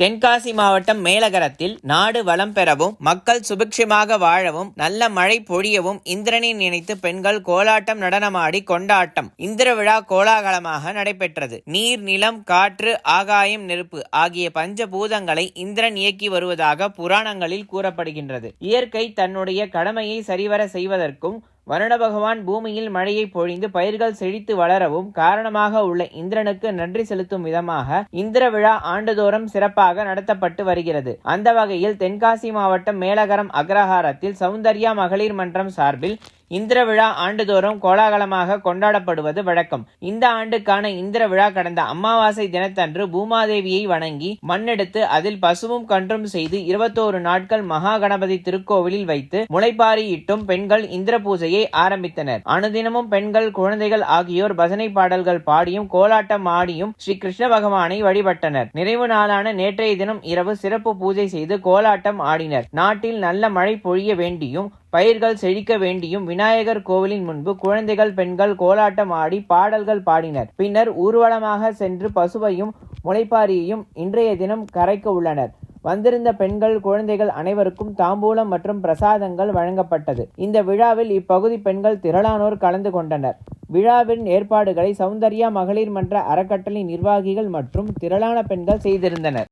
தென்காசி மாவட்டம் மேலகரத்தில் நாடு வளம் பெறவும் மக்கள் சுபிக்ஷமாக வாழவும் நல்ல மழை பொழியவும் இந்திரனை நினைத்து பெண்கள் கோலாட்டம் நடனமாடி கொண்டாட்டம். இந்திர விழா கோலாகலமாக நடைபெற்றது. நீர் நிலம் காற்று ஆகாயம் நெருப்பு ஆகிய பஞ்ச பூதங்களை இந்திரன் இயக்கி வருவதாக புராணங்களில் கூறப்படுகின்றது. இயற்கை தன்னுடைய கடமையை சரிவர செய்வதற்கும் வருண பகவான் பூமியில் மழையை பொழிந்து பயிர்கள் செழித்து வளரவும் காரணமாக உள்ள இந்திரனுக்கு நன்றி செலுத்தும் விதமாக இந்திர விழா ஆண்டுதோறும் சிறப்பாக நடத்தப்பட்டு வருகிறது. அந்த வகையில் தென்காசி மாவட்டம் மேலகரம் அக்ரஹாரத்தில் சௌந்தர்யா மகளிர் மன்றம் சார்பில் இந்திர விழா ஆண்டுதோறும் கோலாகலமாக கொண்டாடப்படுவது வழக்கம். இந்த ஆண்டுக்கான இந்திர விழா கடந்த அமாவாசை தினத்தன்று பூமாதேவியை வணங்கி மண்ணெடுத்து அதில் பசுவும் கன்றும் செய்து இருபத்தோரு நாட்கள் மகா கணபதி திருக்கோவிலில் வைத்து முளைப்பாரியிட்டும் பெண்கள் இந்திர பூஜையை ஆரம்பித்தனர். அனுதினமும் பெண்கள் குழந்தைகள் ஆகியோர் பஜனை பாடல்கள் பாடியும் கோலாட்டம் ஆடியும் ஸ்ரீ கிருஷ்ண பகவானை வழிபட்டனர். நிறைவு நாளான நேற்றைய தினம் இரவு சிறப்பு பூஜை செய்து கோலாட்டம் ஆடினர். நாட்டில் நல்ல மழை பொழிய வேண்டியும் பயிர்கள் செழிக்க வேண்டியும் விநாயகர் கோவிலின் முன்பு குழந்தைகள் பெண்கள் கோலாட்டம் ஆடி பாடல்கள் பாடினர். பின்னர் ஊர்வலமாக சென்று பசுவையும் முளைப்பாரியையும் இன்றைய தினம் கரைக்க உள்ளனர். வந்திருந்த பெண்கள் குழந்தைகள் அனைவருக்கும் தாம்பூலம் மற்றும் பிரசாதங்கள் வழங்கப்பட்டது. இந்த விழாவில் இப்பகுதி பெண்கள் திரளானோர் கலந்து கொண்டனர். விழாவின் ஏற்பாடுகளை சௌந்தர்யா மகளிர் மன்ற அறக்கட்டளை நிர்வாகிகள் மற்றும் திரளான பெண்கள் செய்திருந்தனர்.